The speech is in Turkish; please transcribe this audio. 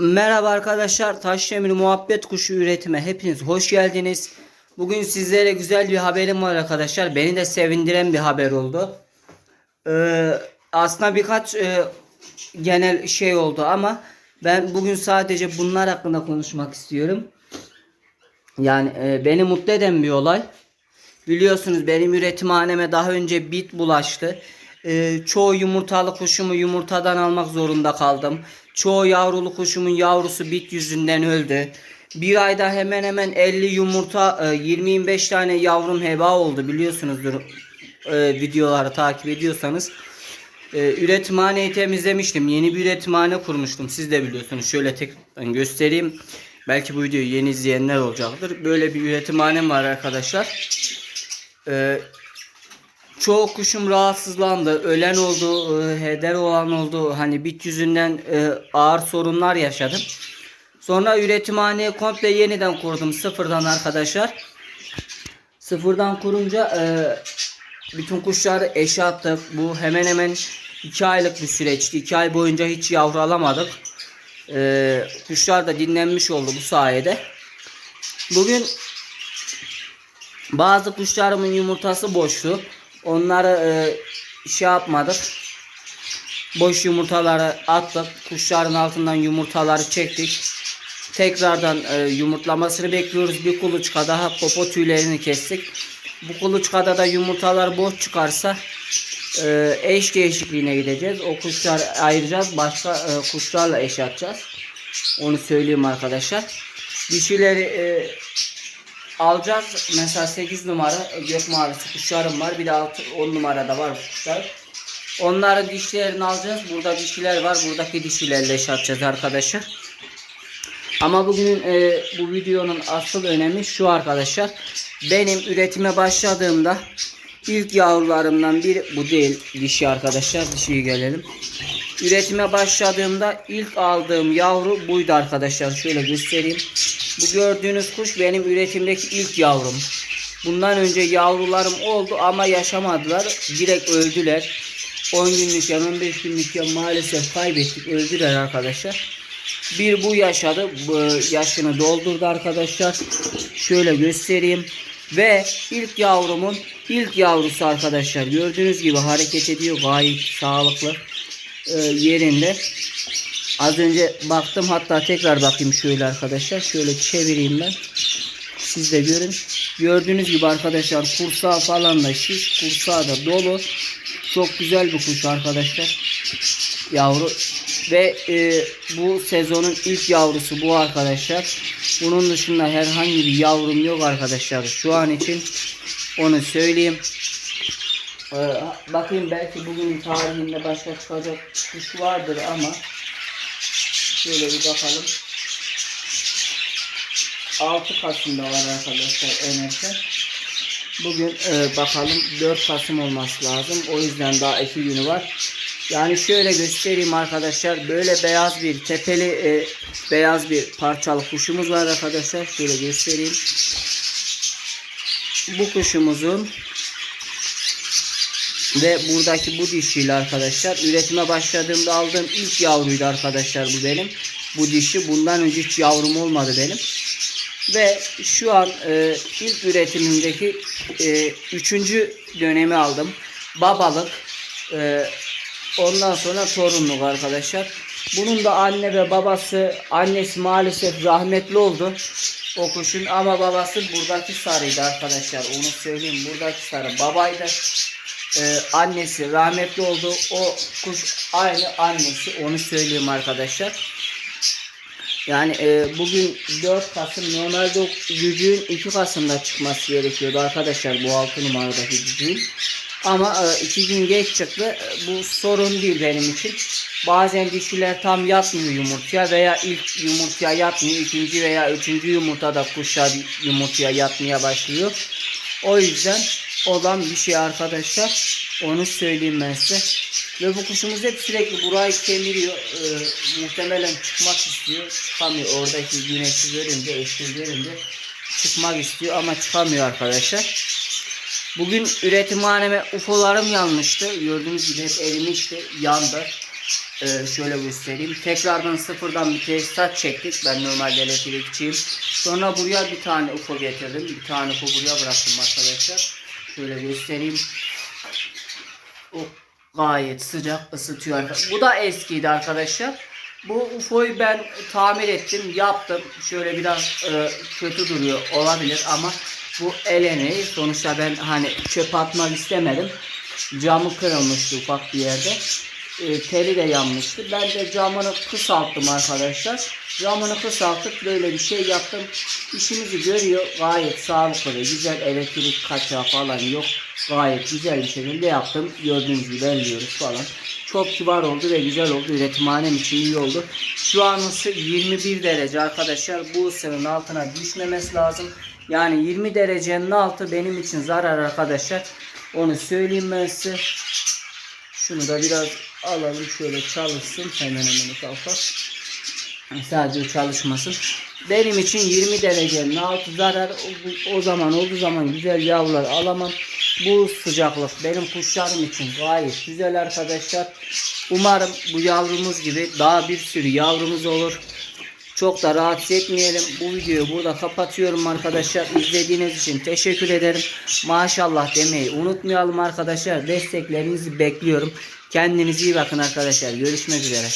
Merhaba arkadaşlar. Taşdemir muhabbet kuşu üretime hepiniz hoş geldiniz. Bugün sizlere güzel bir haberim var arkadaşlar. Beni de sevindiren bir haber oldu. Ee, aslında birkaç e, genel şey oldu ama ben bugün sadece bunlar hakkında konuşmak istiyorum. Yani e, beni mutlu eden bir olay. Biliyorsunuz benim üretimhaneme daha önce bit bulaştı. Ee, çoğu yumurtalı kuşumu yumurtadan almak zorunda kaldım. Çoğu yavrulu kuşumun yavrusu bit yüzünden öldü. Bir ayda hemen hemen 50 yumurta, e, 20-25 tane yavrum heba oldu biliyorsunuzdur e, videoları takip ediyorsanız. E, üretimhaneyi temizlemiştim. Yeni bir üretimhane kurmuştum. Siz de biliyorsunuz. Şöyle tek göstereyim. Belki bu videoyu yeni izleyenler olacaktır. Böyle bir üretimhanem var arkadaşlar. Çoğu kuşum rahatsızlandı. Ölen oldu, e, heder olan oldu. Hani bit yüzünden e, ağır sorunlar yaşadım. Sonra üretimhaneyi komple yeniden kurdum sıfırdan arkadaşlar. Sıfırdan kurunca e, bütün kuşları eşe attık. Bu hemen hemen 2 aylık bir süreçti. 2 ay boyunca hiç yavru alamadık. Kuşlar da dinlenmiş oldu bu sayede. Bugün bazı kuşlarımın yumurtası boştu. Onları e, şey yapmadık. Boş yumurtaları attık. Kuşların altından yumurtaları çektik. Tekrardan e, yumurtlamasını bekliyoruz. Bir kuluçka daha popo tüylerini kestik. Bu kuluçkada da yumurtalar boş çıkarsa e, eş değişikliğine gideceğiz. O kuşlar ayıracağız. Başka e, kuşlarla eş atacağız. Onu söyleyeyim arkadaşlar. Dişileri e, alacağız. Mesela 8 numara gök mavisi kuşlarım var. Bir de 6 10 numarada var kuşlar. Onların dişlerini alacağız. Burada dişiler var. Buradaki dişilerle eş atacağız arkadaşlar. Ama bugünün e, bu videonun asıl önemi şu arkadaşlar. Benim üretime başladığımda ilk yavrularımdan biri bu değil dişi arkadaşlar. Dişiyi gelelim. Üretime başladığımda ilk aldığım yavru buydu arkadaşlar. Şöyle göstereyim. Bu gördüğünüz kuş benim üretimdeki ilk yavrum. Bundan önce yavrularım oldu ama yaşamadılar. Direkt öldüler. 10 günlükken 15 günlükken maalesef kaybettik. Öldüler arkadaşlar. Bir bu yaşadı. Bu yaşını doldurdu arkadaşlar. Şöyle göstereyim. Ve ilk yavrumun ilk yavrusu arkadaşlar. Gördüğünüz gibi hareket ediyor. Gayet sağlıklı e, yerinde. Az önce baktım hatta tekrar bakayım şöyle arkadaşlar. Şöyle çevireyim ben. Siz de görün. Gördüğünüz gibi arkadaşlar kursağı falan da şiş. Kursağı da dolu. Çok güzel bir kuş arkadaşlar. Yavru. Ve e, bu sezonun ilk yavrusu bu arkadaşlar. Bunun dışında herhangi bir yavrum yok arkadaşlar. Şu an için onu söyleyeyim. Ee, bakayım belki bugün tarihinde başka çıkacak kuş vardır ama şöyle bir bakalım. 6 Kasım'da var arkadaşlar önersen. Bugün e, bakalım 4 Kasım olması lazım. O yüzden daha 2 günü var. Yani şöyle göstereyim arkadaşlar. Böyle beyaz bir tepeli e, beyaz bir parçalı kuşumuz var arkadaşlar. Şöyle göstereyim. Bu kuşumuzun ve buradaki bu dişiyle arkadaşlar üretime başladığımda aldığım ilk yavruydu arkadaşlar bu benim. Bu dişi bundan önce hiç yavrum olmadı benim. Ve şu an e, ilk üretimindeki e, üçüncü dönemi aldım. Babalık. E, ondan sonra torunluk arkadaşlar. Bunun da anne ve babası annesi maalesef rahmetli oldu. O ama babası buradaki sarıydı arkadaşlar. Onu söyleyeyim. Buradaki sarı babaydı e, annesi rahmetli oldu. O kuş aynı annesi. Onu söyleyeyim arkadaşlar. Yani e, bugün 4 Kasım normalde gücün 2 Kasım'da çıkması gerekiyordu arkadaşlar bu 6 numaradaki gücün. Ama 2 gün geç çıktı. E, Bu sorun değil benim için. Bazen dişiler tam yatmıyor yumurtaya veya ilk yumurtaya yatmıyor. ikinci veya üçüncü yumurtada kuşlar yumurtaya yatmaya başlıyor. O yüzden olan bir şey arkadaşlar. Onu söyleyeyim ben size. Ve bu kuşumuz hep sürekli burayı kemiriyor. Ee, muhtemelen çıkmak istiyor. Çıkamıyor. Oradaki güneşi görünce, ışığı görünce çıkmak istiyor ama çıkamıyor arkadaşlar. Bugün üretimhaneme ufolarım yanmıştı. Gördüğünüz gibi hep erimişti. Yandı. Ee, şöyle göstereyim. Tekrardan sıfırdan bir tesisat çektik. Ben normalde elektrikçiyim. Sonra buraya bir tane UFO getirdim. Bir tane UFO buraya bıraktım arkadaşlar. Şöyle göstereyim. O gayet sıcak ısıtıyor. Bu da eskiydi arkadaşlar. Bu UFO'yu ben tamir ettim, yaptım. Şöyle biraz e, kötü duruyor olabilir ama bu eleneği sonuçta ben hani çöp atmak istemedim. Camı kırılmıştı ufak bir yerde. E, teli de yanmıştı. Ben de camını kısalttım arkadaşlar. Camını kısaltıp böyle bir şey yaptım. İşimizi görüyor. Gayet sağlıklı ve güzel elektrik kaçağı falan yok. Gayet güzel bir şekilde yaptım. Gördüğünüz gibi elliyoruz falan. Çok kibar oldu ve güzel oldu. Üretimhanem için iyi oldu. Şu an ısı 21 derece arkadaşlar. Bu ısının altına düşmemesi lazım. Yani 20 derecenin altı benim için zarar arkadaşlar. Onu söyleyeyim ben size. Şunu da biraz alalım şöyle çalışsın. Hemen hemen kalkar. Sadece çalışmasın. Benim için 20 derecenin altı zarar. O zaman olduğu zaman güzel yavrular alamam. Bu sıcaklık benim kuşlarım için gayet güzel arkadaşlar. Umarım bu yavrumuz gibi daha bir sürü yavrumuz olur. Çok da rahatsız etmeyelim. Bu videoyu burada kapatıyorum arkadaşlar. İzlediğiniz için teşekkür ederim. Maşallah demeyi unutmayalım arkadaşlar. Desteklerinizi bekliyorum. Kendinize iyi bakın arkadaşlar. Görüşmek üzere.